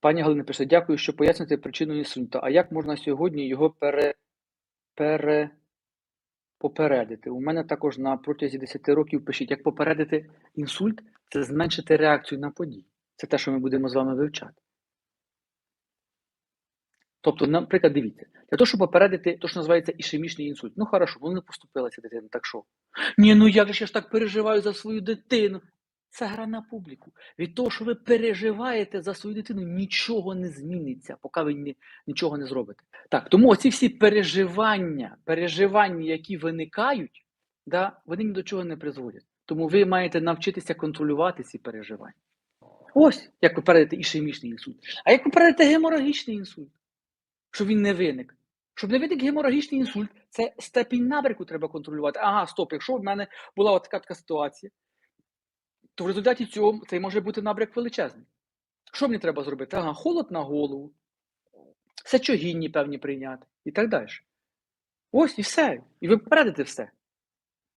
Пані Галина пише, дякую, що поясните причину інсульту. А як можна сьогодні його пере, пере, попередити? У мене також на протязі 10 років пишіть, як попередити інсульт, це зменшити реакцію на події. Це те, що ми будемо з вами вивчати. Тобто, наприклад, дивіться, для того, щоб попередити те, що називається ішемічний інсульт. Ну, хорошо, ну не поступила ця дитина, так що? Ні, ну як же я ж так переживаю за свою дитину? Це гра на публіку. Від того, що ви переживаєте за свою дитину, нічого не зміниться, поки ви ні, нічого не зробите. Так, тому оці всі переживання, переживання, які виникають, да, вони ні до чого не призводять. Тому ви маєте навчитися контролювати ці переживання. Ось як попередити ішемічний інсульт. А як попередити геморагічний інсульт? Щоб він не виник. Щоб не виник геморагічний інсульт, це степінь набряку треба контролювати. Ага, стоп, якщо в мене була така, така ситуація, то в результаті цього це може бути набряк величезний. Що мені треба зробити? Ага, холод на голову, сечогінні певні прийняти і так далі. Ось і все. І ви попередите все.